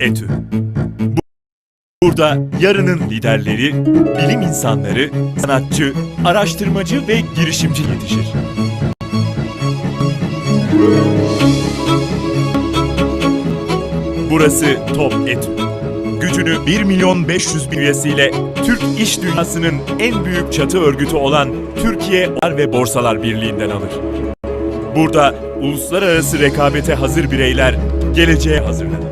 ETÜ. Bu- Burada yarının liderleri, bilim insanları, sanatçı, araştırmacı ve girişimci yetişir. Burası Top ETÜ. Gücünü 1 milyon 500 bin üyesiyle Türk iş dünyasının en büyük çatı örgütü olan Türkiye Ar ve Borsalar Birliği'nden alır. Burada uluslararası rekabete hazır bireyler geleceğe hazırlanır.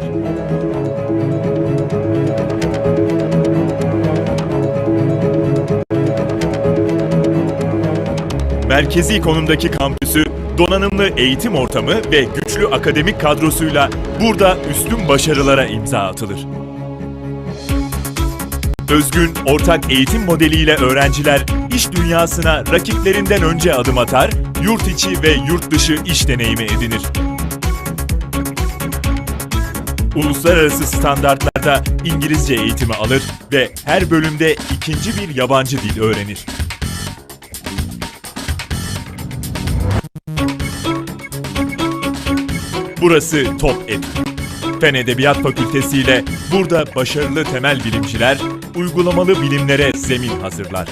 Merkezi konumdaki kampüsü donanımlı eğitim ortamı ve güçlü akademik kadrosuyla burada üstün başarılara imza atılır. Özgün ortak eğitim modeliyle öğrenciler iş dünyasına rakiplerinden önce adım atar, yurt içi ve yurt dışı iş deneyimi edinir. Uluslararası standartlarda İngilizce eğitimi alır ve her bölümde ikinci bir yabancı dil öğrenir. Burası Top Edu. Fen Edebiyat Fakültesi ile burada başarılı temel bilimciler uygulamalı bilimlere zemin hazırlar.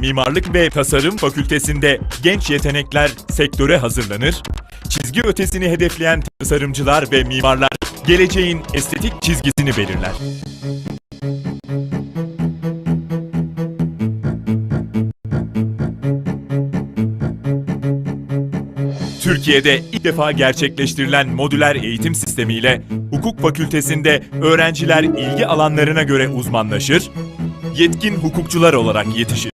Mimarlık ve Tasarım Fakültesinde genç yetenekler sektöre hazırlanır, çizgi ötesini hedefleyen tasarımcılar ve mimarlar geleceğin estetik çizgisini belirler. Türkiye'de ilk defa gerçekleştirilen modüler eğitim sistemiyle hukuk fakültesinde öğrenciler ilgi alanlarına göre uzmanlaşır, yetkin hukukçular olarak yetişir.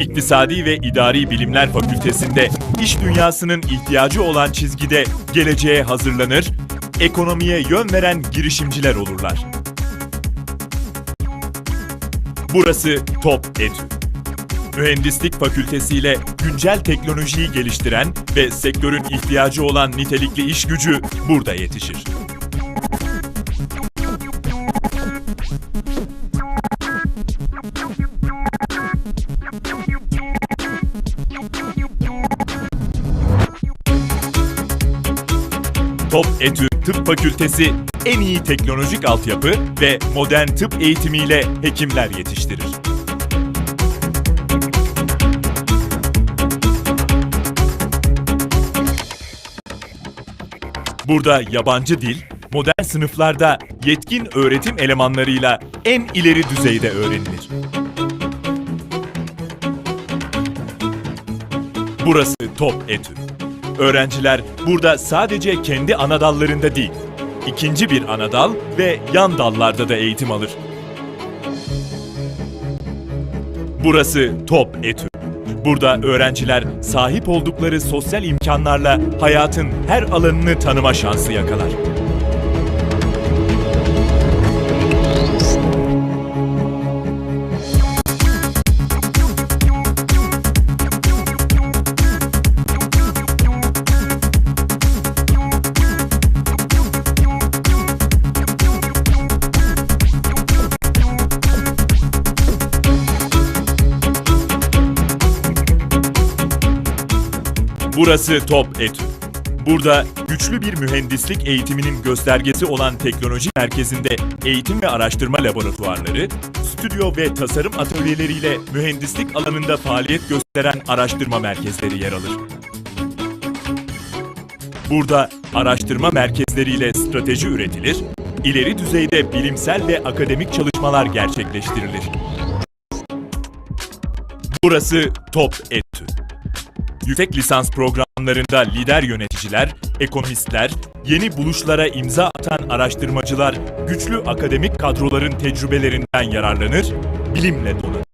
İktisadi ve İdari Bilimler Fakültesinde iş dünyasının ihtiyacı olan çizgide geleceğe hazırlanır, ekonomiye yön veren girişimciler olurlar. Burası Top Edu. Mühendislik Fakültesi ile güncel teknolojiyi geliştiren ve sektörün ihtiyacı olan nitelikli iş gücü burada yetişir. Top Etü Tıp Fakültesi en iyi teknolojik altyapı ve modern tıp eğitimiyle hekimler yetiştirir. Burada yabancı dil, modern sınıflarda yetkin öğretim elemanlarıyla en ileri düzeyde öğrenilir. Burası Top Etü. Öğrenciler burada sadece kendi ana dallarında değil, ikinci bir ana dal ve yan dallarda da eğitim alır. Burası Top Etü. Burada öğrenciler sahip oldukları sosyal imkanlarla hayatın her alanını tanıma şansı yakalar. Burası Top Etü. Burada güçlü bir mühendislik eğitiminin göstergesi olan teknoloji merkezinde eğitim ve araştırma laboratuvarları, stüdyo ve tasarım atölyeleriyle mühendislik alanında faaliyet gösteren araştırma merkezleri yer alır. Burada araştırma merkezleriyle strateji üretilir, ileri düzeyde bilimsel ve akademik çalışmalar gerçekleştirilir. Burası Top Etü. Yüksek lisans programlarında lider yöneticiler, ekonomistler, yeni buluşlara imza atan araştırmacılar güçlü akademik kadroların tecrübelerinden yararlanır, bilimle donanır.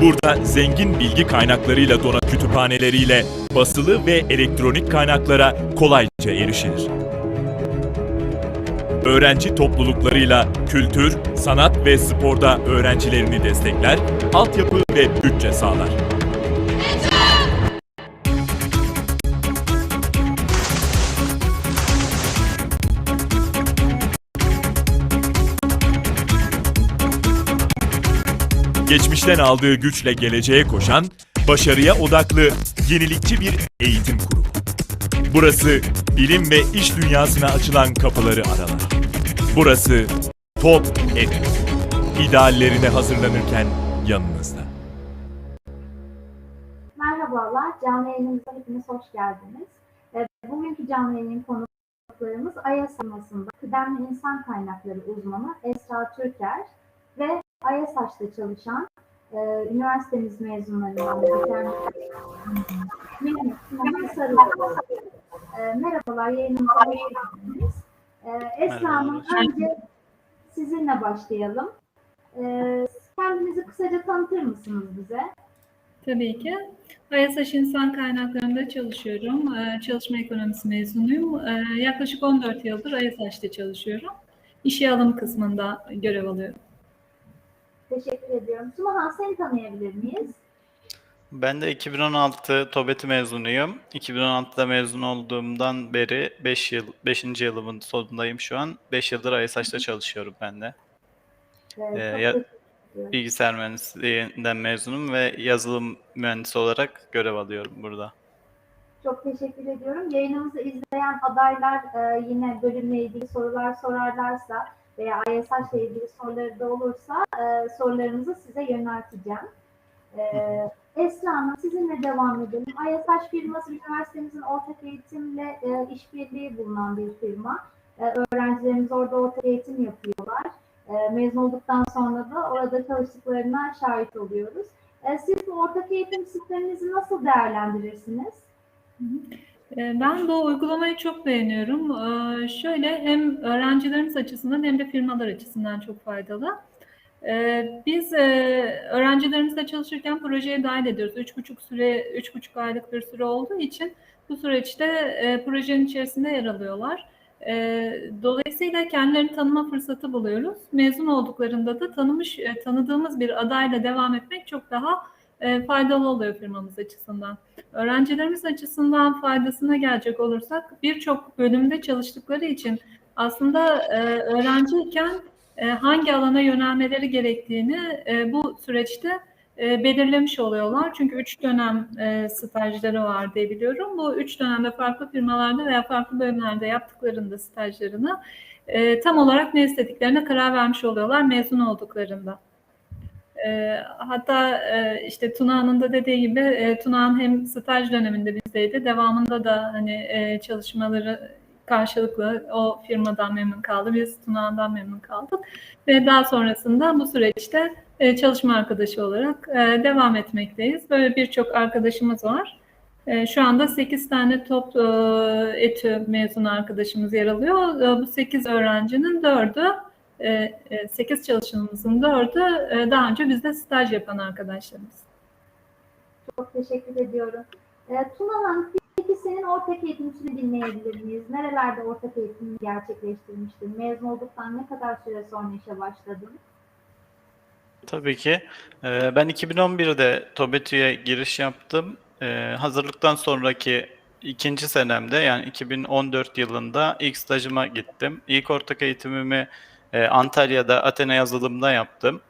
Burada zengin bilgi kaynaklarıyla donan kütüphaneleriyle basılı ve elektronik kaynaklara kolayca erişilir. Öğrenci topluluklarıyla kültür, sanat ve sporda öğrencilerini destekler, altyapı ve bütçe sağlar. Geçmişten aldığı güçle geleceğe koşan, başarıya odaklı, yenilikçi bir eğitim kurumu. Burası bilim ve iş dünyasına açılan kapıları aralar. Burası Top Edu. İdeallerine hazırlanırken yanınızda. Merhabalar, canlı yayınımıza hepiniz hoş geldiniz. Ee, Bugünkü canlı yayın konuklarımız AYA samasında kıdemli insan kaynakları uzmanı Esra Türker ve AYASAŞ'ta çalışan e, üniversitemiz mezunlarından Sinan Sarıoğlu. E, merhabalar, yayınımıza hoş geldiniz. E, Esra Hanım, önce sizinle başlayalım. E, kendinizi kısaca tanıtır mısınız bize? Tabii ki. AYASAŞ İnsan Kaynakları'nda çalışıyorum. Ee, Çalışma ekonomisi mezunuyum. Ee, Yaklaşık 14 yıldır AYASAŞ'ta çalışıyorum. İşe alım kısmında görev alıyorum. Teşekkür ediyorum. Sumahan seni tanıyabilir miyiz? Ben de 2016 TOBET'i mezunuyum. 2016'da mezun olduğumdan beri 5 yıl 5. yılımın sonundayım şu an. 5 yıldır AYSAŞ'ta çalışıyorum ben de. Ee, Ee, ya-. Bilgisayar mühendisliğinden mezunum ve yazılım mühendisi olarak görev alıyorum burada. Çok teşekkür ediyorum. Yayınımızı izleyen adaylar e, yine bölümle ilgili sorular sorarlarsa veya ISH ile ilgili soruları da olursa e, sorularınızı size yönelteceğim. E, Esra Hanım sizinle devam edelim. ISH firması üniversitemizin ortak eğitimle e, işbirliği bulunan bir firma. E, öğrencilerimiz orada ortak eğitim yapıyorlar. E, mezun olduktan sonra da orada çalıştıklarına şahit oluyoruz. E, siz bu ortak eğitim sisteminizi nasıl değerlendirirsiniz? Ee, Ben bu uygulamayı çok beğeniyorum. Ee, Şöyle hem öğrencilerimiz açısından hem de firmalar açısından çok faydalı. Ee, Biz e, öğrencilerimizle çalışırken projeye dahil ediyoruz. Üç buçuk süre, üç buçuk aylık bir süre olduğu için bu süreçte e, projenin içerisinde yer alıyorlar. Ee, Dolayısıyla kendilerini tanıma fırsatı buluyoruz. Mezun olduklarında da tanımış, e, tanıdığımız bir adayla devam etmek çok daha e, faydalı oluyor firmamız açısından. Öğrencilerimiz açısından faydasına gelecek olursak birçok bölümde çalıştıkları için aslında e, öğrenciyken e, hangi alana yönelmeleri gerektiğini e, bu süreçte e, belirlemiş oluyorlar. Çünkü üç dönem e, stajları var diye biliyorum. Bu üç dönemde farklı firmalarda veya farklı bölümlerde yaptıklarında stajlarını e, tam olarak ne istediklerine karar vermiş oluyorlar mezun olduklarında. E, hatta e, işte Tuna'nın da dediği gibi e, Tuna'nın hem staj döneminde bizdeydi. Devamında da hani e, çalışmaları karşılıklı o firmadan memnun kaldı. Biz Tuna'dan memnun kaldık. Ve daha sonrasında bu süreçte e, çalışma arkadaşı olarak e, devam etmekteyiz. Böyle birçok arkadaşımız var. E, şu anda 8 tane top e, etü mezunu arkadaşımız yer alıyor. E, bu 8 öğrencinin 4'ü 8 çalışanımızın dördü e, daha önce bizde staj yapan arkadaşlarımız. Çok teşekkür ediyorum. E, Tuna Hanım, peki senin ortak eğitimcini dinleyebilir miyiz? Nerelerde ortak eğitimini gerçekleştirmiştin? Mezun olduktan ne kadar süre sonra işe başladın? Tabii ki. Ben 2011'de TOBETÜ'ye giriş yaptım. Hazırlıktan sonraki ikinci senemde yani 2014 yılında ilk stajıma gittim. İlk ortak eğitimimi e, Antalya'da Athena yazılımda yaptım.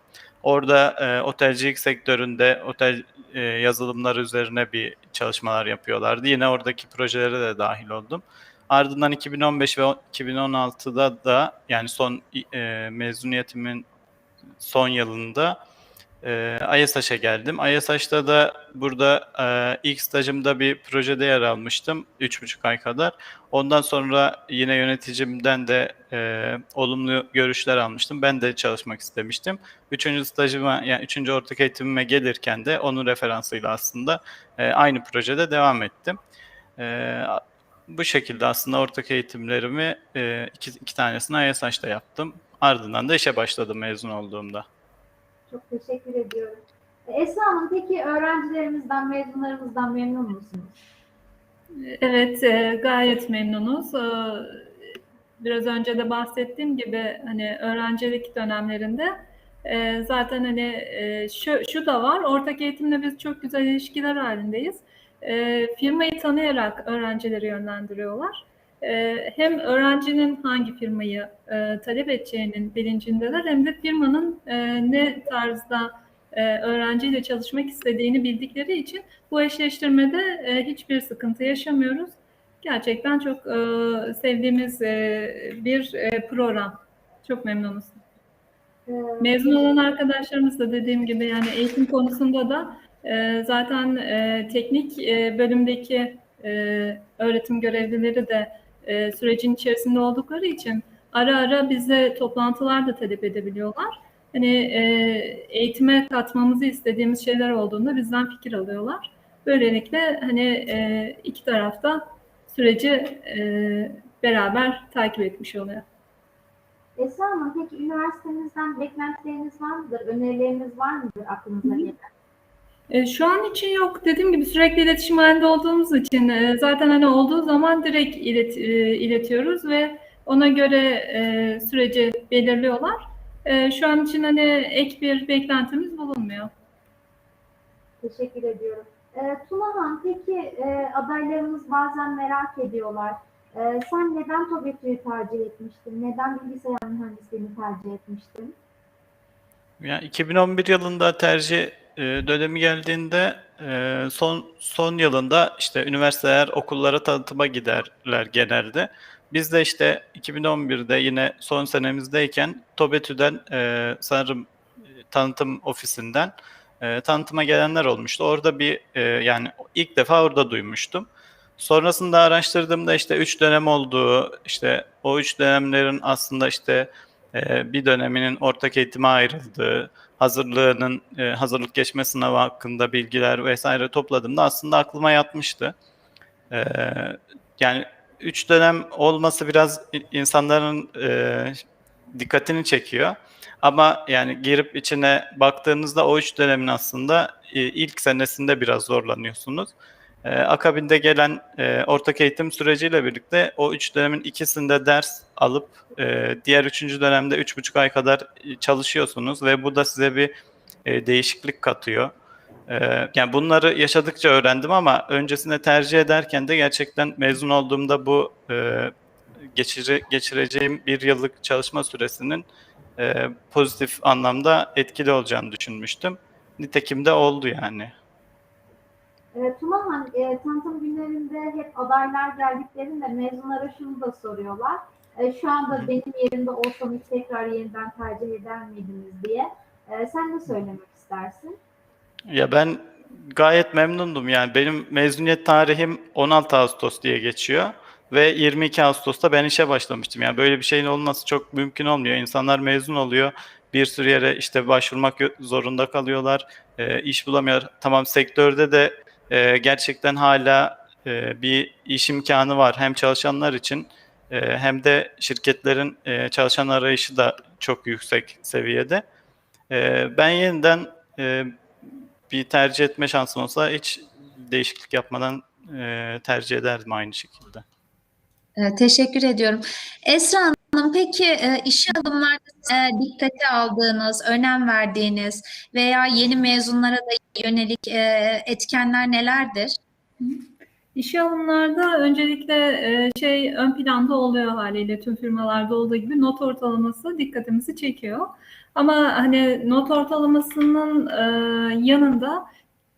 Orada e, otelcilik sektöründe otel e, yazılımları üzerine bir çalışmalar yapıyorlardı. Yine oradaki projelere de dahil oldum. Ardından 2015 ve 2016'da da yani son e, mezuniyetimin son yılında e, geldim. ISH'ta da burada e, ilk stajımda bir projede yer almıştım. 3,5 ay kadar. Ondan sonra yine yöneticimden de e, olumlu görüşler almıştım. Ben de çalışmak istemiştim. Üçüncü stajıma yani üçüncü ortak eğitimime gelirken de onun referansıyla aslında e, aynı projede devam ettim. E, bu şekilde aslında ortak eğitimlerimi e, iki, iki tanesini ISH'ta yaptım. Ardından da işe başladım mezun olduğumda. Çok teşekkür ediyorum. E, Esra Hanım, peki öğrencilerimizden, mezunlarımızdan memnun musunuz? Evet, e, gayet memnunuz. E, Biraz önce de bahsettiğim gibi hani öğrencilik dönemlerinde zaten hani şu, şu da var, ortak eğitimle biz çok güzel ilişkiler halindeyiz. Firmayı tanıyarak öğrencileri yönlendiriyorlar. E, Hem öğrencinin hangi firmayı e, talep edeceğinin bilincindeler hem de firmanın e, ne tarzda e, öğrenciyle çalışmak istediğini bildikleri için bu eşleştirmede hiçbir sıkıntı yaşamıyoruz. Gerçekten çok sevdiğimiz bir program. Çok memnunuz. Ee, Mezun olan arkadaşlarımız da dediğim gibi yani eğitim konusunda da zaten teknik bölümdeki öğretim görevlileri de e, sürecin içerisinde oldukları için ara ara bize toplantılar da talep edebiliyorlar. Hani e, eğitime katmamızı istediğimiz şeyler olduğunda bizden fikir alıyorlar. Böylelikle hani e, iki tarafta süreci e, beraber takip etmiş oluyor. Esra Hanım, peki üniversitemizden beklentileriniz var mıdır? Önerileriniz var mıdır aklınıza gelen? E, şu an için yok. Dediğim gibi sürekli iletişim halinde olduğumuz için e, zaten hani olduğu zaman direkt ilet, e, iletiyoruz ve ona göre e, süreci belirliyorlar. E, şu an için hani ek bir beklentimiz bulunmuyor. Teşekkür ediyorum. Tuna Han, peki e, adaylarımız bazen merak ediyorlar. Sen neden TOBİTÜ'yü tercih etmiştin? Neden bilgisayar mühendisliğini tercih etmiştin? Ya 2011 yılında tercih e, dönemi geldiğinde e, son son yılında işte üniversiteler okullara tanıtıma giderler genelde. Biz de işte 2011'de yine son senemizdeyken TOBETÜ'den e, sanırım e, tanıtım ofisinden tanıtıma gelenler olmuştu. Orada bir yani ilk defa orada duymuştum. Sonrasında araştırdığımda işte 3 dönem olduğu, işte o 3 dönemlerin aslında işte e, bir döneminin ortak eğitime ayrıldığı, hazırlığının e, hazırlık geçme sınavı hakkında bilgiler vesaire topladığımda aslında aklıma yatmıştı. E, yani üç dönem olması biraz insanların e, dikkatini çekiyor. Ama yani girip içine baktığınızda o üç dönemin aslında ilk senesinde biraz zorlanıyorsunuz. E, akabinde gelen e, ortak eğitim süreciyle birlikte o üç dönemin ikisinde ders alıp e, diğer üçüncü dönemde üç buçuk ay kadar e, çalışıyorsunuz ve bu da size bir e, değişiklik katıyor. E, yani bunları yaşadıkça öğrendim ama öncesinde tercih ederken de gerçekten mezun olduğumda bu e, geçire, geçireceğim bir yıllık çalışma süresinin e, pozitif anlamda etkili olacağını düşünmüştüm. Nitekim de oldu yani. Ee, Tuna Han, e, tanıtım günlerinde hep adaylar geldiklerinde mezunlara şunu da soruyorlar. E, şu anda benim yerimde olsanız tekrar yeniden tercih eder miydiniz diye. E, sen ne söylemek istersin? Ya ben gayet memnundum yani benim mezuniyet tarihim 16 Ağustos diye geçiyor ve 22 Ağustos'ta ben işe başlamıştım. Yani böyle bir şeyin olması çok mümkün olmuyor. İnsanlar mezun oluyor, bir sürü yere işte başvurmak zorunda kalıyorlar, e, iş bulamıyor. Tamam sektörde de e, gerçekten hala e, bir iş imkanı var hem çalışanlar için e, hem de şirketlerin e, çalışan arayışı da çok yüksek seviyede. E, ben yeniden e, bir tercih etme şansım olsa hiç değişiklik yapmadan e, tercih ederdim aynı şekilde. Ee, Teşekkür ediyorum. Esra Hanım, peki e, işe alımlarda e, dikkate aldığınız, önem verdiğiniz veya yeni mezunlara da yönelik e, etkenler nelerdir? İşe alımlarda öncelikle e, şey ön planda oluyor haliyle tüm firmalarda olduğu gibi not ortalaması dikkatimizi çekiyor. Ama hani not ortalamasının e, yanında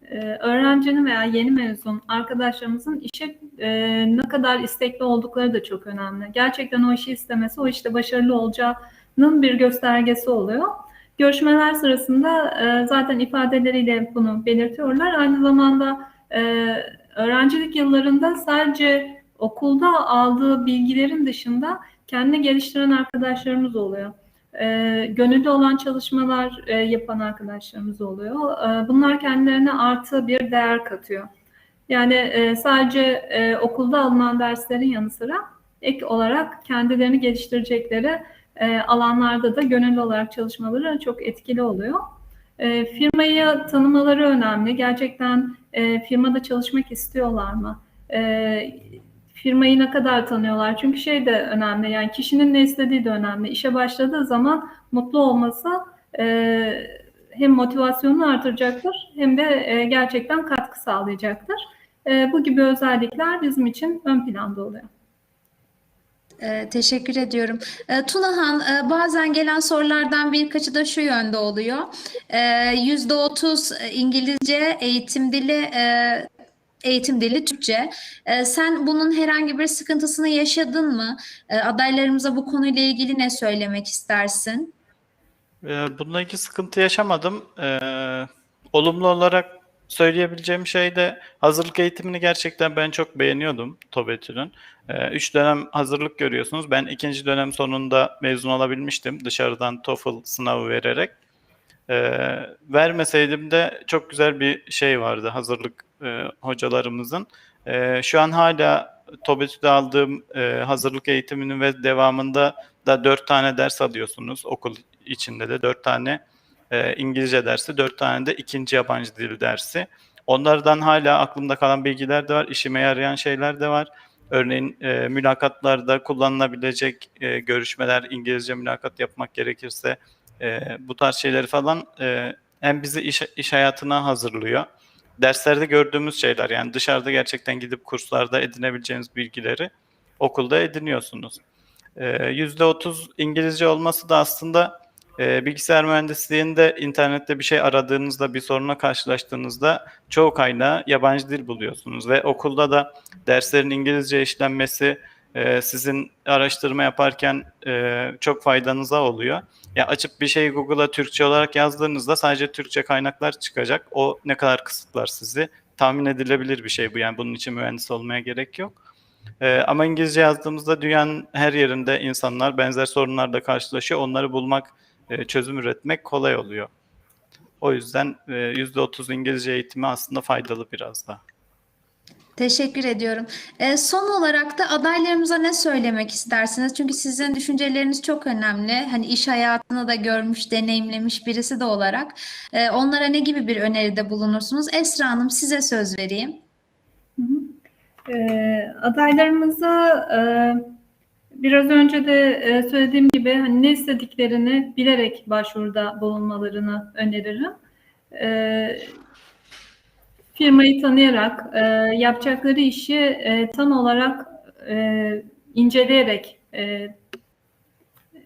e, öğrencinin veya yeni mezun arkadaşlarımızın işe e, ne kadar istekli oldukları da çok önemli. Gerçekten o işi istemesi o işte başarılı olacağının bir göstergesi oluyor. Görüşmeler sırasında e, zaten ifadeleriyle bunu belirtiyorlar. Aynı zamanda e, öğrencilik yıllarında sadece okulda aldığı bilgilerin dışında kendini geliştiren arkadaşlarımız oluyor. E, gönüllü olan çalışmalar e, yapan arkadaşlarımız oluyor. E, bunlar kendilerine artı bir değer katıyor. Yani e, sadece e, okulda alınan derslerin yanı sıra ek olarak kendilerini geliştirecekleri e, alanlarda da gönüllü olarak çalışmaları çok etkili oluyor. E, firmayı tanımaları önemli. Gerçekten e, firmada çalışmak istiyorlar mı? E, firmayı ne kadar tanıyorlar? Çünkü şey de önemli. Yani kişinin ne istediği de önemli. İşe başladığı zaman mutlu olması e, hem motivasyonunu artıracaktır hem de e, gerçekten katkı sağlayacaktır. E, bu gibi özellikler bizim için ön planda oluyor. Ee, teşekkür ediyorum. Ee, Tunahan, e, bazen gelen sorulardan birkaçı da şu yönde oluyor. Ee, Yüzde otuz İngilizce eğitim dili, e, eğitim dili Türkçe. Ee, sen bunun herhangi bir sıkıntısını yaşadın mı? Ee, adaylarımıza bu konuyla ilgili ne söylemek istersin? Ee, Bununla ilgili sıkıntı yaşamadım. Ee, olumlu olarak söyleyebileceğim şey de hazırlık eğitimini gerçekten ben çok beğeniyordum TOBETÜ'nün. Ee, üç dönem hazırlık görüyorsunuz. Ben ikinci dönem sonunda mezun olabilmiştim dışarıdan TOEFL sınavı vererek. Ee, vermeseydim de çok güzel bir şey vardı hazırlık e, hocalarımızın. Ee, şu an hala TOBETÜ'de aldığım e, hazırlık eğitiminin ve devamında da dört tane ders alıyorsunuz okul içinde de dört tane e, İngilizce dersi, dört tane de ikinci yabancı dil dersi. Onlardan hala aklımda kalan bilgiler de var, işime yarayan şeyler de var. Örneğin e, mülakatlarda kullanılabilecek e, görüşmeler, İngilizce mülakat yapmak gerekirse e, bu tarz şeyleri falan e, hem bizi iş, iş hayatına hazırlıyor. Derslerde gördüğümüz şeyler yani dışarıda gerçekten gidip kurslarda edinebileceğiniz bilgileri okulda ediniyorsunuz. Ee, %30 İngilizce olması da aslında e, bilgisayar mühendisliğinde internette bir şey aradığınızda, bir soruna karşılaştığınızda çoğu kaynağı yabancı dil buluyorsunuz ve okulda da derslerin İngilizce işlenmesi e, sizin araştırma yaparken e, çok faydanıza oluyor. Ya açıp bir şeyi Google'a Türkçe olarak yazdığınızda sadece Türkçe kaynaklar çıkacak. O ne kadar kısıtlar sizi. Tahmin edilebilir bir şey bu. Yani bunun için mühendis olmaya gerek yok. Ee, ama İngilizce yazdığımızda dünyanın her yerinde insanlar benzer sorunlarla karşılaşıyor. Onları bulmak, e, çözüm üretmek kolay oluyor. O yüzden e, %30 İngilizce eğitimi aslında faydalı biraz da. Teşekkür ediyorum. Ee, son olarak da adaylarımıza ne söylemek istersiniz? Çünkü sizin düşünceleriniz çok önemli. Hani iş hayatını da görmüş, deneyimlemiş birisi de olarak. Ee, onlara ne gibi bir öneride bulunursunuz? Esra Hanım size söz vereyim. Ee, adaylarımıza e, biraz önce de e, söylediğim gibi hani ne istediklerini bilerek başvuruda bulunmalarını öneririm. Ee, firmayı tanıyarak, e, yapacakları işi e, tam olarak e, inceleyerek e,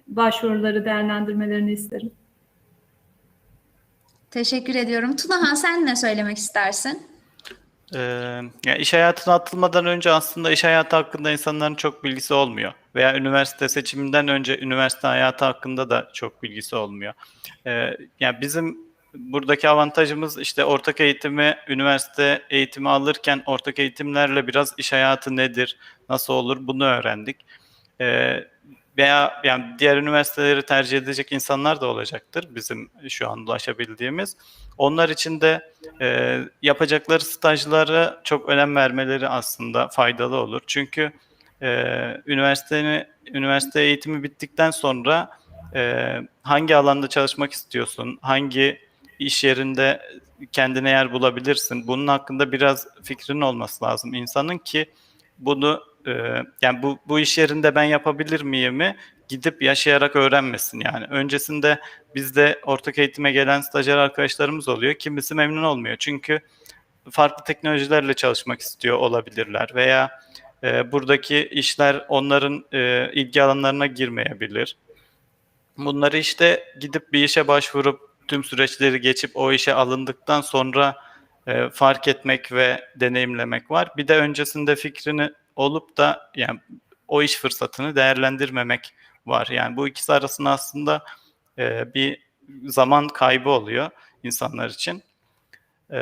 başvuruları değerlendirmelerini isterim. Teşekkür ediyorum. Tunahan sen ne söylemek istersin? Ee, ya iş hayatına atılmadan önce aslında iş hayatı hakkında insanların çok bilgisi olmuyor. Veya üniversite seçiminden önce üniversite hayatı hakkında da çok bilgisi olmuyor. Ee, yani bizim buradaki avantajımız işte ortak eğitimi, üniversite eğitimi alırken ortak eğitimlerle biraz iş hayatı nedir, nasıl olur bunu öğrendik. Ee, veya yani diğer üniversiteleri tercih edecek insanlar da olacaktır bizim şu an ulaşabildiğimiz. Onlar için de e, yapacakları stajlara çok önem vermeleri aslında faydalı olur. Çünkü e, üniversiteni üniversite eğitimi bittikten sonra e, hangi alanda çalışmak istiyorsun, hangi iş yerinde kendine yer bulabilirsin. Bunun hakkında biraz fikrin olması lazım insanın ki bunu e, yani bu bu iş yerinde ben yapabilir miyimi gidip yaşayarak öğrenmesin yani. Öncesinde bizde ortak eğitime gelen stajyer arkadaşlarımız oluyor. Kimisi memnun olmuyor. Çünkü farklı teknolojilerle çalışmak istiyor olabilirler veya e, buradaki işler onların e, ilgi alanlarına girmeyebilir. Bunları işte gidip bir işe başvurup tüm süreçleri geçip o işe alındıktan sonra e, fark etmek ve deneyimlemek var. Bir de öncesinde fikrini olup da yani o iş fırsatını değerlendirmemek var. Yani bu ikisi arasında aslında e, bir zaman kaybı oluyor insanlar için. E,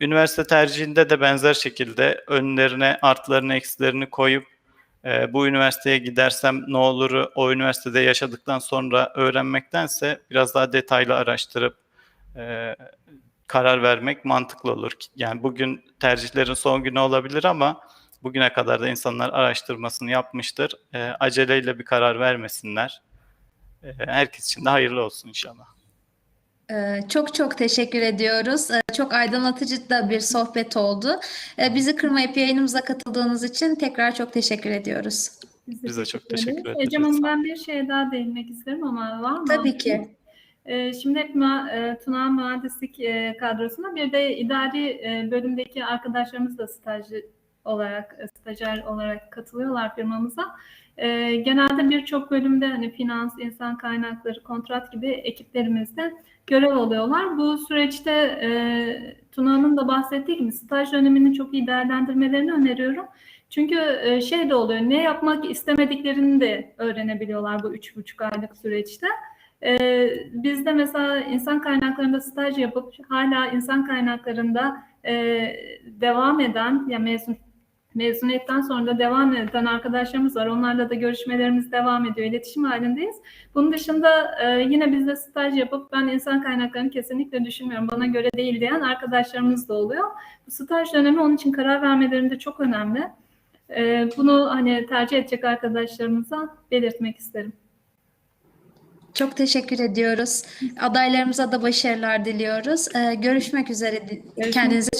üniversite tercihinde de benzer şekilde önlerine artılarını eksilerini koyup e, bu üniversiteye gidersem ne olur o üniversitede yaşadıktan sonra öğrenmektense biraz daha detaylı araştırıp e, karar vermek mantıklı olur. Yani bugün tercihlerin son günü olabilir ama bugüne kadar da insanlar araştırmasını yapmıştır. E, aceleyle bir karar vermesinler. E, herkes için de hayırlı olsun inşallah. Ee, Çok çok teşekkür ediyoruz. Çok aydınlatıcı da bir sohbet oldu. Bizi kırmayıp yayınımıza katıldığınız için tekrar çok teşekkür ediyoruz. Biz de çok teşekkür ederiz. Ecem Hanım ben bir şeye daha değinmek isterim ama var mı? Tabii ki. Şimdi hep e, Tuna Mühendislik e, kadrosunda bir de idari e, bölümdeki arkadaşlarımız da stajyer olarak, e, stajyer olarak katılıyorlar firmamıza. e, genelde birçok bölümde hani finans, insan kaynakları, kontrat gibi ekiplerimizde görev alıyorlar. Bu süreçte e, Tuna Hanım da bahsettiği gibi staj dönemini çok iyi değerlendirmelerini öneriyorum. Çünkü e, şey de oluyor, ne yapmak istemediklerini de öğrenebiliyorlar bu üç buçuk aylık süreçte. E, biz de mesela insan kaynaklarında staj yapıp hala insan kaynaklarında e, devam eden, ya mezun mezuniyetten sonra da devam eden arkadaşlarımız var. Onlarla da görüşmelerimiz devam ediyor. İletişim halindeyiz. Bunun dışında e, yine biz de staj yapıp ben insan kaynaklarını kesinlikle düşünmüyorum. Bana göre değil diyen arkadaşlarımız da oluyor. Bu staj dönemi onun için karar vermelerinde çok önemli. E, bunu hani tercih edecek arkadaşlarımıza belirtmek isterim. Çok teşekkür ediyoruz. Adaylarımıza da başarılar diliyoruz. Ee, görüşmek üzere. Görüşmek Kendinize çok